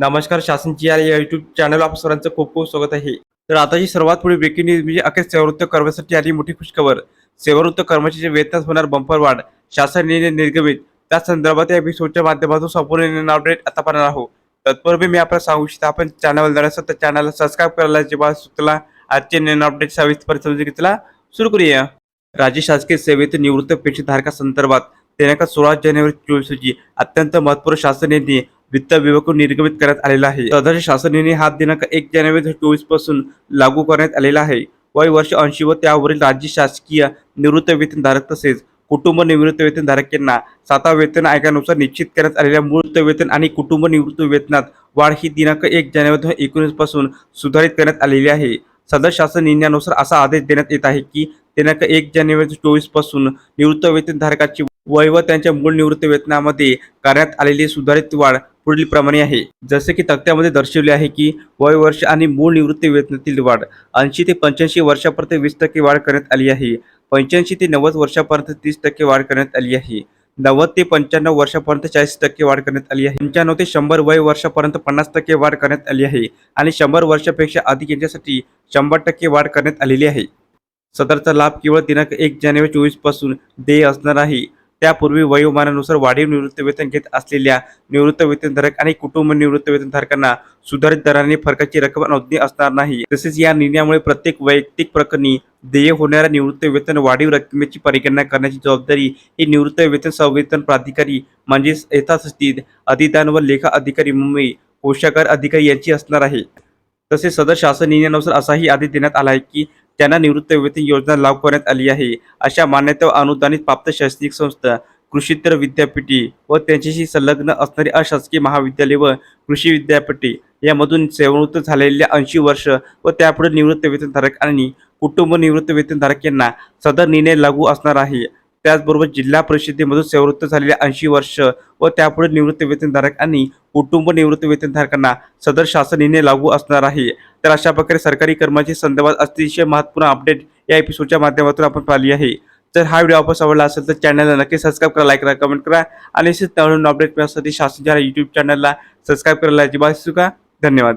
नमस्कार शासनची या YouTube channel आप सर्वांचं खूप खूप स्वागत आहे. तर आताची सर्वात पुढे ब्रेकिंग न्यूज म्हणजे अखेर सेवावृत्त कर्मचाऱ्यांसाठी आली मोठी खुशखबर. सेवावृत्त कर्मचाऱ्याच्या वेतनात होणार बंपर वाढ शासन निर्णय निर्गमित. त्या संदर्भात या एपिसोडच्या माध्यमातून संपूर्ण अपडेट आता पाहणार आहोत. तत्पूर्वी मी आपल्याला सांगू इच्छितो आपण चॅनल जर असेल तर चॅनलला सबस्क्राईब करायला जेव्हा सुचला आजचे नवीन अपडेट सविस्तर समजून घेतला. सुरू करूया. राज्य शासकीय सेवेतील निवृत्त पेन्शनधारकासंदर्भात दिनांक सोळा जानेवारी चोवीस रोजी अत्यंत महत्त्वपूर्ण शासन निर्णय वित्त विभाग निर्गमित करण्यात आलेला आहे. सदर शासनाने हा दिनांक एक जानेवारी चोवीसपासून लागू करण्यात आलेला आहे. वय वर्ष ऐंशी व त्यावरील राज्य शासकीय निवृत्त वेतनधारक तसेच कुटुंब निवृत्त वेतनधारक यांना सातवा वेतन आयोगानुसार निश्चित करण्यात आलेल्या मूर्त वेतन आणि कुटुंब निवृत्त वेतनात वाढ ही दिनांक एक जानेवारी दोन एकोणीसपासून सुधारित करण्यात आलेली आहे. सदर शासन निर्णयानुसार असा आदेश देण्यात येत आहे की दिनांक एक जानेवारी चोवीसपासून निवृत्त वेतनधारकाची वय व त्यांच्या मूळ निवृत्त वेतनामध्ये करण्यात आलेली सुधारित वाढ पुढील प्रमाणे आहे. जसे की तक्त्यामध्ये दर्शवले आहे की वय वर्ष आणि मूळ निवृत्ती वेतनातील वाढ ऐंशी ते पंच्याऐंशी वर्षापर्यंत वीस टक्के वाढ करण्यात आली आहे. पंच्याऐंशी ते नव्वद वर्षापर्यंत तीस टक्के वाढ करण्यात आली आहे. नव्वद ते पंच्याण्णव वर्षापर्यंत चाळीस टक्के वाढ करण्यात आली आहे. पंच्याण्णव ते शंभर वय वर्षापर्यंत पन्नास टक्के वाढ करण्यात आली आहे आणि शंभर वर्षापेक्षा अधिक यांच्यासाठी शंभर टक्के वाढ करण्यात आलेली आहे. सदरचा लाभ केवळ दिनांक एक जानेवारी चोवीसपासून देय असणार आहे. त्यापूर्वी वयोमानानुसार वाढीव निवृत्त वेतन घेत असलेल्या निवृत्त वेतनधारक आणि कुटुंब निवृत्त वेतनधारकांना सुधारित दराने फरकाची रक्कम नोंदणी असणार नाही. तसेच या निर्णयामुळे प्रत्येक वैयक्तिक प्रकरणी देय होणाऱ्या निवृत्त वेतन वाढीव रकमेची परिगणना करण्याची जबाबदारी ही निवृत्त वेतन संवेतन प्राधिकारी म्हणजेच यथास्थित अधिदान व लेखा अधिकारी मुंबई कोषागार अधिकारी यांची असणार आहे. तसेच सदर शासन निर्णयानुसार असाही आदेश देण्यात आला आहे की त्यांना निवृत्त वेतन योजना लागू करण्यात आली आहे. अशा मान्यता व अनुदानित प्राप्त शैक्षणिक संस्था कृषीतर विद्यापीठे व त्यांच्याशी संलग्न असणारी अशासकीय महाविद्यालय व कृषी विद्यापीठे यामधून सेवानिवृत्त झालेल्या ऐंशी वर्ष व त्यापुढे निवृत्त वेतनधारक आणि कुटुंब निवृत्त वेतनधारक यांना सदर निर्णय लागू असणार आहे. त्याचबरोबर जिल्हा परिषदेमधून सेवृत्त झालेल्या ऐंशी वर्ष व त्यापुढे निवृत्त वेतनधारक आणि कुटुंब निवृत्त वेतनधारकांना सदर शासन निर्णय लागू असणार आहे. तर अशा प्रकारे सरकारी कर्मचारी संदर्भात अतिशय महत्त्वपूर्ण अपडेट या एपिसोडच्या माध्यमातून आपण पाहिली आहे. जर हा व्हिडिओ आपण आवडला असेल तर चॅनलला नक्की सबस्क्राईब करा लाईक करा कमेंट करा आणि असेच नवीन अपडेट मिळण्यासाठी शासनच्या यूट्यूब चॅनलला सबस्क्राईब करायला अजिबात चुका धन्यवाद.